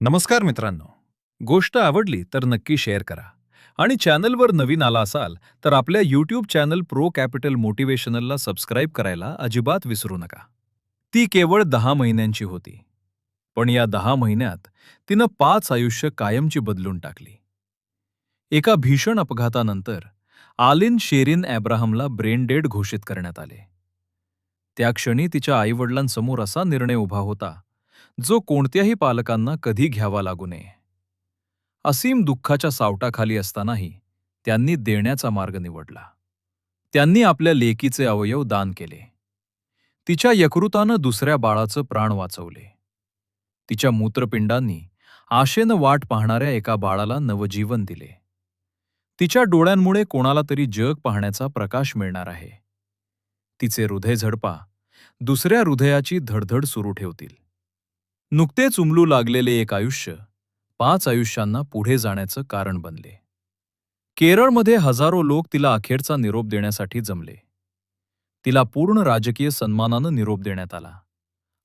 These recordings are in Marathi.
नमस्कार मित्रांनो. गोष्ट आवडली तर नक्की शेअर करा. आणि चॅनलवर नवीन आला असाल तर आपल्या यूट्यूब चॅनल प्रो कॅपिटल मोटिवेशनलला सबस्क्राईब करायला अजिबात विसरू नका. ती केवळ दहा महिन्यांची होती. पण या दहा महिन्यात तिनं पाच आयुष्य कायमची बदलून टाकली. एका भीषण अपघातानंतर आलिन शेरिन ॲब्राहमला ब्रेन डेड घोषित करण्यात आले. त्या क्षणी तिच्या आईवडिलांसमोर असा निर्णय उभा होता जो कोणत्याही पालकांना कधी घ्यावा लागू नये. असीम दुःखाच्या सावटाखाली असतानाही त्यांनी देण्याचा मार्ग निवडला. त्यांनी आपल्या लेकीचे अवयव दान केले. तिच्या यकृतानं दुसऱ्या बाळाचं प्राण वाचवले. तिच्या मूत्रपिंडांनी आशेनं वाट पाहणाऱ्या एका बाळाला नवजीवन दिले. तिच्या डोळ्यांमुळे कोणाला तरी जग पाहण्याचा प्रकाश मिळणार आहे. तिचे हृदय झडपा दुसऱ्या हृदयाची धडधड सुरू ठेवतील. नुकतेच उमलू लागलेले एक आयुष्य पाच आयुष्यांना पुढे जाण्याचं कारण बनले. केरळमध्ये हजारो लोक तिला अखेरचा निरोप देण्यासाठी जमले. तिला पूर्ण राजकीय सन्मानानं निरोप देण्यात आला.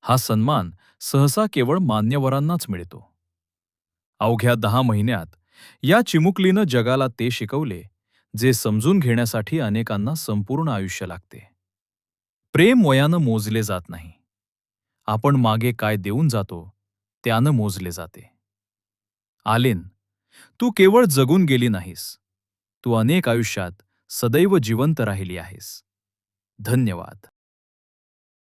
हा सन्मान सहसा केवळ मान्यवरांनाच मिळतो. अवघ्या दहा महिन्यात या चिमुकलीनं जगाला ते शिकवले जे समजून घेण्यासाठी अनेकांना संपूर्ण आयुष्य लागते. प्रेम वयानं मोजले जात नाही. आपण मागे काय देऊन जातो त्यानं मोजले जाते. आलेन तू केवळ जगून गेली नाहीस. तू अनेक आयुष्यात सदैव जिवंत राहिली आहेस. धन्यवाद.